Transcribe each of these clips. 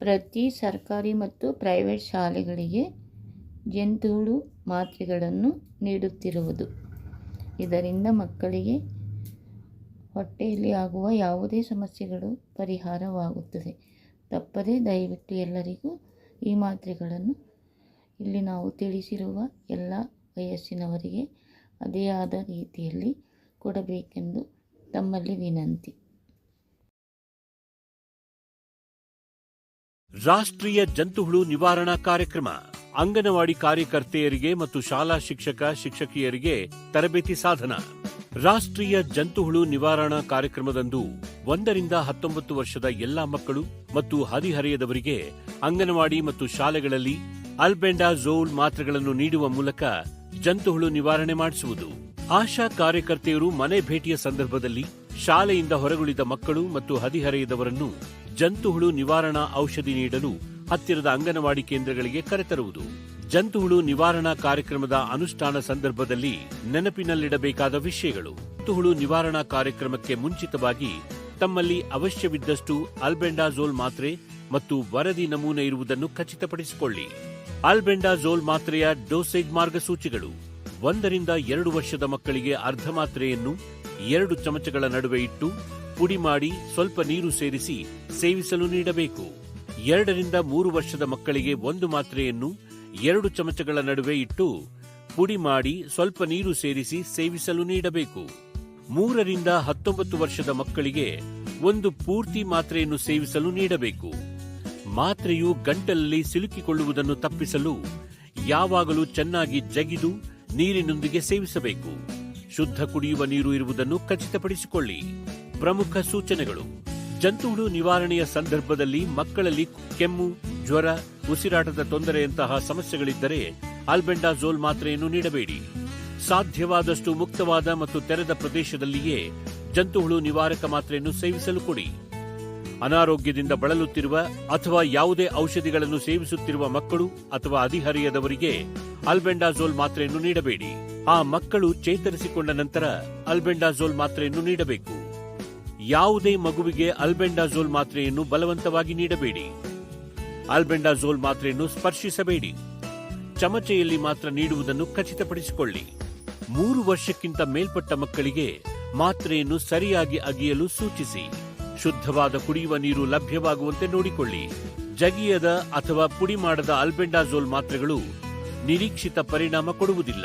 ಪ್ರತಿ ಸರ್ಕಾರಿ ಮತ್ತು ಪ್ರೈವೇಟ್ ಶಾಲೆಗಳಿಗೆ ಜಂತುಹುಳು ಮಾತ್ರೆಗಳನ್ನು ನೀಡುತ್ತಿರುವುದು. ಇದರಿಂದ ಮಕ್ಕಳಿಗೆ ಹೊಟ್ಟೆಯಲ್ಲಿ ಆಗುವ ಯಾವುದೇ ಸಮಸ್ಯೆಗಳು ಪರಿಹಾರವಾಗುತ್ತದೆ. ತಪ್ಪದೇ ದಯವಿಟ್ಟು ಎಲ್ಲರಿಗೂ ಈ ಮಾತ್ರೆಗಳನ್ನು ಇಲ್ಲಿ ನಾವು ತಿಳಿಸಿರುವ ಎಲ್ಲ ವಯಸ್ಸಿನವರಿಗೆ ಅದೇ ಆದ ರೀತಿಯಲ್ಲಿ ಕೊಡಬೇಕೆಂದು ತಮ್ಮಲ್ಲಿ ವಿನಂತಿ. ರಾಷ್ಟ್ರೀಯ ಜಂತುಹುಳು ನಿವಾರಣಾ ಕಾರ್ಯಕ್ರಮ. ಅಂಗನವಾಡಿ ಕಾರ್ಯಕರ್ತೆಯರಿಗೆ ಮತ್ತು ಶಾಲಾ ಶಿಕ್ಷಕ, ಶಿಕ್ಷಕಿಯರಿಗೆ ತರಬೇತಿ ಸಾಧನ. ರಾಷ್ಟ್ರೀಯ ಜಂತುಹುಳು ನಿವಾರಣಾ ಕಾರ್ಯಕ್ರಮದಂದು ಒಂದರಿಂದ ಹತ್ತೊಂಬತ್ತು ವರ್ಷದ ಎಲ್ಲಾ ಮಕ್ಕಳು ಮತ್ತು ಹದಿಹರೆಯದವರಿಗೆ ಅಂಗನವಾಡಿ ಮತ್ತು ಶಾಲೆಗಳಲ್ಲಿ ಅಲ್ಬೆಂಡಾಝೋಲ್ ಮಾತ್ರೆಗಳನ್ನು ನೀಡುವ ಮೂಲಕ ಜಂತುಹುಳು ನಿವಾರಣೆ ಮಾಡಿಸುವುದು. ಆಶಾ ಕಾರ್ಯಕರ್ತೆಯರು ಮನೆ ಭೇಟಿಯ ಸಂದರ್ಭದಲ್ಲಿ ಶಾಲೆಯಿಂದ ಹೊರಗುಳಿದ ಮಕ್ಕಳು ಮತ್ತು ಹದಿಹರೆಯದವರನ್ನು ಜಂತುಹುಳು ನಿವಾರಣಾ ಔಷಧಿ ನೀಡಲು ಹತ್ತಿರದ ಅಂಗನವಾಡಿ ಕೇಂದ್ರಗಳಿಗೆ ಕರೆತರುವುದು ಜಂತುಹುಳು ನಿವಾರಣಾ ಕಾರ್ಯಕ್ರಮದ ಅನುಷ್ಠಾನ ಸಂದರ್ಭದಲ್ಲಿ ನೆನಪಿನಲ್ಲಿಡಬೇಕಾದ ವಿಷಯಗಳು. ಜಂತುಹುಳು ನಿವಾರಣಾ ಕಾರ್ಯಕ್ರಮಕ್ಕೆ ಮುಂಚಿತವಾಗಿ ತಮ್ಮಲ್ಲಿ ಅವಶ್ಯವಿದ್ದಷ್ಟು ಆಲ್ಬೆಂಡಾಜೋಲ್ ಮಾತ್ರೆ ಮತ್ತು ವರದಿ ನಮೂನೆ ಇರುವುದನ್ನು ಖಚಿತಪಡಿಸಿಕೊಳ್ಳಿ. ಆಲ್ಬೆಂಡಾಜೋಲ್ ಮಾತ್ರೆಯ ಡೋಸೇಜ್ ಮಾರ್ಗಸೂಚಿಗಳು. ಒಂದರಿಂದ ಎರಡು ವರ್ಷದ ಮಕ್ಕಳಿಗೆ ಅರ್ಧ ಮಾತ್ರೆಯನ್ನು ಎರಡು ಚಮಚಗಳ ನಡುವೆ ಇಟ್ಟು ಪುಡಿ ಮಾಡಿ ಸ್ವಲ್ಪ ನೀರು ಸೇರಿಸಿ ಸೇವಿಸಲು ನೀಡಬೇಕು. ಎರಡರಿಂದ ಮೂರು ವರ್ಷದ ಮಕ್ಕಳಿಗೆ ಒಂದು ಮಾತ್ರೆಯನ್ನು ಎರಡು ಚಮಚಗಳ ನಡುವೆ ಇಟ್ಟು ಪುಡಿ ಮಾಡಿ ಸ್ವಲ್ಪ ನೀರು ಸೇರಿಸಿ ಸೇವಿಸಲು ನೀಡಬೇಕು. ಮೂರರಿಂದ ಹತ್ತೊಂಬತ್ತು ವರ್ಷದ ಮಕ್ಕಳಿಗೆ ಒಂದು ಪೂರ್ತಿ ಮಾತ್ರೆಯನ್ನು ಸೇವಿಸಲು ನೀಡಬೇಕು. ಮಾತ್ರೆಯು ಗಂಟಲಲ್ಲಿ ಸಿಲುಕಿಕೊಳ್ಳುವುದನ್ನು ತಪ್ಪಿಸಲು ಯಾವಾಗಲೂ ಚೆನ್ನಾಗಿ ಜಗಿದು ನೀರಿನೊಂದಿಗೆ ಸೇವಿಸಬೇಕು. ಶುದ್ಧ ಕುಡಿಯುವ ನೀರು ಇರುವುದನ್ನು ಖಚಿತಪಡಿಸಿಕೊಳ್ಳಿ. ಪ್ರಮುಖ ಸೂಚನೆಗಳು. ಜಂತುಹುಳು ನಿವಾರಣೆಯ ಸಂದರ್ಭದಲ್ಲಿ ಮಕ್ಕಳಲ್ಲಿ ಕೆಮ್ಮು, ಜ್ವರ, ಉಸಿರಾಟದ ತೊಂದರೆಯಂತಹ ಸಮಸ್ಯೆಗಳಿದ್ದರೆ ಆಲ್ಬೆಂಡಾಜೋಲ್ ಮಾತ್ರೆಯನ್ನು ನೀಡಬೇಡಿ. ಸಾಧ್ಯವಾದಷ್ಟು ಮುಕ್ತವಾದ ಮತ್ತು ತೆರೆದ ಪ್ರದೇಶದಲ್ಲಿಯೇ ಜಂತುಹುಳು ನಿವಾರಕ ಮಾತ್ರೆಯನ್ನು ಸೇವಿಸಲು ಕೊಡಿ. ಅನಾರೋಗ್ಯದಿಂದ ಬಳಲುತ್ತಿರುವ ಅಥವಾ ಯಾವುದೇ ಔಷಧಿಗಳನ್ನು ಸೇವಿಸುತ್ತಿರುವ ಮಕ್ಕಳು ಅಥವಾ ಅಧಿಹರಿಯದವರಿಗೆ ಅಲ್ಬೆಂಡಾಝೋಲ್ ಮಾತ್ರೆಯನ್ನು ನೀಡಬೇಡಿ. ಆ ಮಕ್ಕಳು ಚೇತರಿಸಿಕೊಂಡ ನಂತರ ಅಲ್ಬೆಂಡಾಝೋಲ್ ಮಾತ್ರೆಯನ್ನು ನೀಡಬೇಕು. ಯಾವುದೇ ಮಗುವಿಗೆ ಅಲ್ಬೆಂಡಾಝೋಲ್ ಮಾತ್ರೆಯನ್ನು ಬಲವಂತವಾಗಿ ನೀಡಬೇಡಿ. ಅಲ್ಬೆಂಡಾಝೋಲ್ ಮಾತ್ರೆಯನ್ನು ಸ್ಪರ್ಶಿಸಬೇಡಿ. ಚಮಚೆಯಲ್ಲಿ ಮಾತ್ರ ನೀಡುವುದನ್ನು ಖಚಿತಪಡಿಸಿಕೊಳ್ಳಿ. ಮೂರು ವರ್ಷಕ್ಕಿಂತ ಮೇಲ್ಪಟ್ಟ ಮಕ್ಕಳಿಗೆ ಮಾತ್ರೆಯನ್ನು ಸರಿಯಾಗಿ ಅಗಿಯಲು ಸೂಚಿಸಿ. ಶುದ್ಧವಾದ ಕುಡಿಯುವ ನೀರು ಲಭ್ಯವಾಗುವಂತೆ ನೋಡಿಕೊಳ್ಳಿ. ಜಗಿಯದ ಅಥವಾ ಪುಡಿ ಮಾಡದ ಅಲ್ಬೆಂಡಾಝೋಲ್ ಮಾತ್ರೆಗಳು ನಿರೀಕ್ಷಿತ ಪರಿಣಾಮ ಕೊಡುವುದಿಲ್ಲ.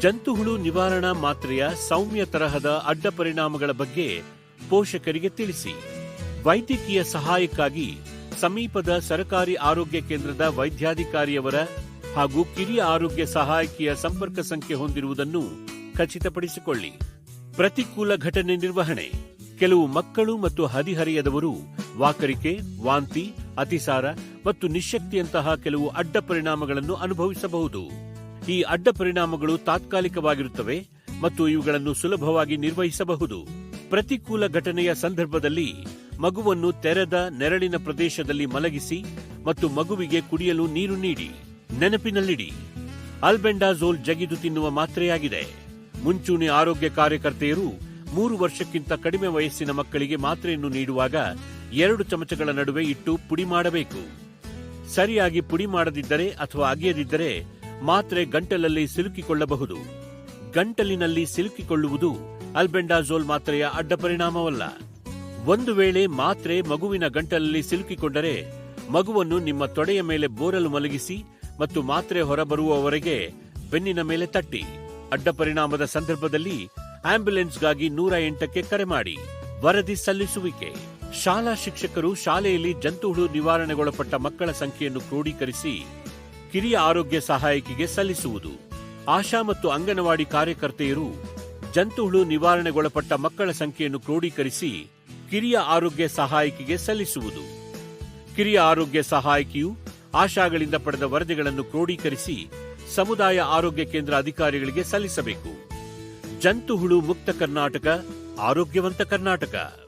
ಜಂತುಹುಳು ನಿವಾರಣಾ ಮಾತ್ರೆಯ ಸೌಮ್ಯ ತರಹದ ಅಡ್ಡ ಪರಿಣಾಮಗಳ ಬಗ್ಗೆ ಪೋಷಕರಿಗೆ ತಿಳಿಸಿ. ವೈದ್ಯಕೀಯ ಸಹಾಯಕ್ಕಾಗಿ ಸಮೀಪದ ಸರಕಾರಿ ಆರೋಗ್ಯ ಕೇಂದ್ರದ ವೈದ್ಯಾಧಿಕಾರಿಯವರ ಹಾಗೂ ಕಿರಿಯ ಆರೋಗ್ಯ ಸಹಾಯಕಿಯ ಸಂಪರ್ಕ ಸಂಖ್ಯೆ ಹೊಂದಿರುವುದನ್ನು ಖಚಿತಪಡಿಸಿಕೊಳ್ಳಿ. ಪ್ರತಿಕೂಲ ಘಟನೆ ನಿರ್ವಹಣೆ. ಕೆಲವು ಮಕ್ಕಳು ಮತ್ತು ಹದಿಹರೆಯದವರು, ವಾಕರಿಕೆ, ವಾಂತಿ, ಅತಿಸಾರ ಮತ್ತು ನಿಶಕ್ತಿಯಂತಹ ಕೆಲವು ಅಡ್ಡ ಪರಿಣಾಮಗಳನ್ನು ಅನುಭವಿಸಬಹುದು. ಈ ಅಡ್ಡ ಪರಿಣಾಮಗಳು ತಾತ್ಕಾಲಿಕವಾಗಿರುತ್ತವೆ ಮತ್ತು ಇವುಗಳನ್ನು ಸುಲಭವಾಗಿ ನಿರ್ವಹಿಸಬಹುದು. ಪ್ರತಿಕೂಲ ಘಟನೆಯ ಸಂದರ್ಭದಲ್ಲಿ ಮಗುವನ್ನು ತೆರೆದ ನೆರಳಿನ ಪ್ರದೇಶದಲ್ಲಿ ಮಲಗಿಸಿ ಮತ್ತು ಮಗುವಿಗೆ ಕುಡಿಯಲು ನೀರು ನೀಡಿ, ನೆನಪಿನಲ್ಲಿಡಿ. ಅಲ್ಬೆಂಡಾಝೋಲ್ ಜಗಿದು ತಿನ್ನುವ ಮಾತ್ರೆಯಾಗಿದೆ. ಮುಂಚೂಣಿ ಆರೋಗ್ಯ ಕಾರ್ಯಕರ್ತೆಯರು ಮೂರು ವರ್ಷಕ್ಕಿಂತ ಕಡಿಮೆ ವಯಸ್ಸಿನ ಮಕ್ಕಳಿಗೆ ಮಾತ್ರೆಯನ್ನು ನೀಡುವಾಗ ಎರಡು ಚಮಚಗಳ ನಡುವೆ ಇಟ್ಟು ಪುಡಿ ಮಾಡಬೇಕು. ಸರಿಯಾಗಿ ಪುಡಿ ಮಾಡದಿದ್ದರೆ ಅಥವಾ ಅಗೆಯದಿದ್ದರೆ ಮಾತ್ರೆ ಗಂಟಲಲ್ಲಿ ಸಿಲುಕಿಕೊಳ್ಳಬಹುದು. ಗಂಟಲಿನಲ್ಲಿ ಸಿಲುಕಿಕೊಳ್ಳುವುದು ಅಲ್ಬೆಂಡಾಝೋಲ್ ಮಾತ್ರೆಯ ಅಡ್ಡ ಪರಿಣಾಮವಲ್ಲ. ಒಂದು ವೇಳೆ ಮಾತ್ರೆ ಮಗುವಿನ ಗಂಟಲಲ್ಲಿ ಸಿಲುಕಿಕೊಂಡರೆ ಮಗುವನ್ನು ನಿಮ್ಮ ತೊಡೆಯ ಮೇಲೆ ಬೋರಲು ಮಲಗಿಸಿ ಮತ್ತು ಮಾತ್ರೆ ಹೊರಬರುವವರೆಗೆ ಬೆನ್ನಿನ ಮೇಲೆ ತಟ್ಟಿ. ಅಡ್ಡ ಪರಿಣಾಮದ ಸಂದರ್ಭದಲ್ಲಿ ಆಂಬ್ಯುಲೆನ್ಸ್ಗಾಗಿ ನೂರ ಎಂಟಕ್ಕೆ ಕರೆ ಮಾಡಿ. ವರದಿ ಸಲ್ಲಿಸುವಿಕೆ. ಶಾಲಾ ಶಿಕ್ಷಕರು ಶಾಲೆಯಲ್ಲಿ ಜಂತುಹುಳು ನಿವಾರಣೆಗೊಳಪಟ್ಟ ಮಕ್ಕಳ ಸಂಖ್ಯೆಯನ್ನು ಕ್ರೋಢೀಕರಿಸಿ ಕಿರಿಯ ಆರೋಗ್ಯ ಸಹಾಯಕಿಗೆ ಸಲ್ಲಿಸುವುದು. ಆಶಾ ಮತ್ತು ಅಂಗನವಾಡಿ ಕಾರ್ಯಕರ್ತೆಯರು ಜಂತುಹುಳು ನಿವಾರಣೆಗೊಳಪಟ್ಟ ಮಕ್ಕಳ ಸಂಖ್ಯೆಯನ್ನು ಕ್ರೋಢೀಕರಿಸಿ ಕಿರಿಯ ಆರೋಗ್ಯ ಸಹಾಯಕಿಗೆ ಸಲ್ಲಿಸುವುದು. ಕಿರಿಯ ಆರೋಗ್ಯ ಸಹಾಯಕಿಯು ಆಶಾಗಳಿಂದ ಪಡೆದ ವರದಿಗಳನ್ನು ಕ್ರೋಢೀಕರಿಸಿ ಸಮುದಾಯ ಆರೋಗ್ಯ ಕೇಂದ್ರ ಅಧಿಕಾರಿಗಳಿಗೆ ಸಲ್ಲಿಸಬೇಕು. ಜಂತುಹುಳು ಮುಕ್ತ ಕರ್ನಾಟಕ ಆರೋಗ್ಯವಂತ ಕರ್ನಾಟಕ.